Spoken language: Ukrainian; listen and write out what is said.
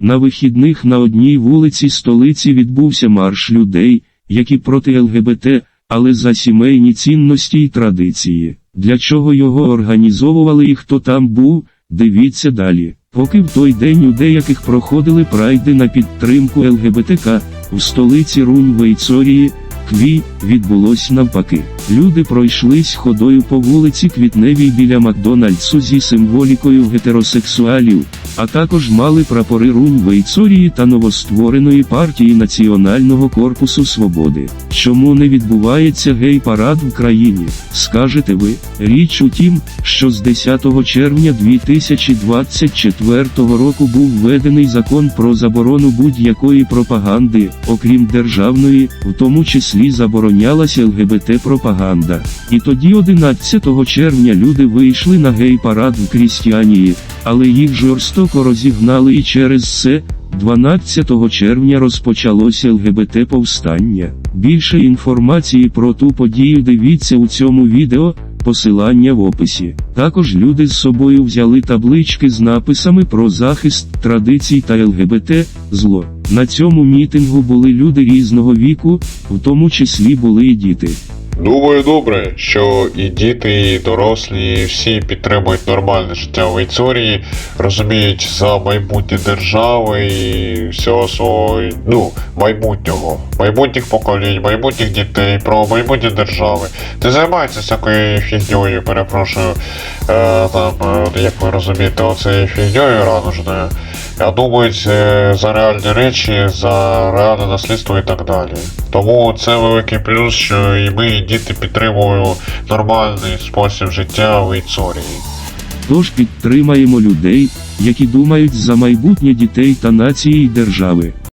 На вихідних на одній вулиці столиці відбувся марш людей, які проти ЛГБТ, але за сімейні цінності й традиції. Для чого його організовували і хто там був, дивіться далі. Поки в той день у деяких проходили прайди на підтримку ЛГБТК, у столиці Рунь Вейцорії, Кві, відбулось навпаки. Люди пройшлись ходою по вулиці Квітневій біля Макдональдсу зі символікою гетеросексуалів, а також мали прапори Рунь Вейцорії та новоствореної партії Національного корпусу свободи. Чому не відбувається гей-парад в країні? Скажете ви, річ у тім, що з 10 червня 2024 року був введений закон про заборону будь-якої пропаганди, окрім державної, в тому числі заборонялася ЛГБТ-пропаганда. І тоді 11 червня люди вийшли на гей-парад в Крістіанії, але їх жорстоко розігнали і через це 12 червня розпочалося ЛГБТ-повстання. Більше інформації про ту подію дивіться у цьому відео, посилання в описі. Також люди з собою взяли таблички з написами про захист традицій та ЛГБТ, зло. На цьому мітингу були люди різного віку, в тому числі були і діти. Думаю, добре, що і діти, і дорослі, і всі підтримують нормальне життя в Вейцорії, розуміють за майбутнє держави і всього свого, ну, майбутнього, майбутніх поколінь, майбутніх дітей, про майбутнє держави. Не займаються всякою фігньою, перепрошую, е, там, е, як ви розумієте, оцею фігньою ранужною. А думають е, за реальні речі, за реальне наслідство і так далі. Тому це великий плюс, що і ми, діти підтримуємо нормальний спосіб життя в Вейцорії. Тож підтримаємо людей, які думають за майбутнє дітей та нації й держави.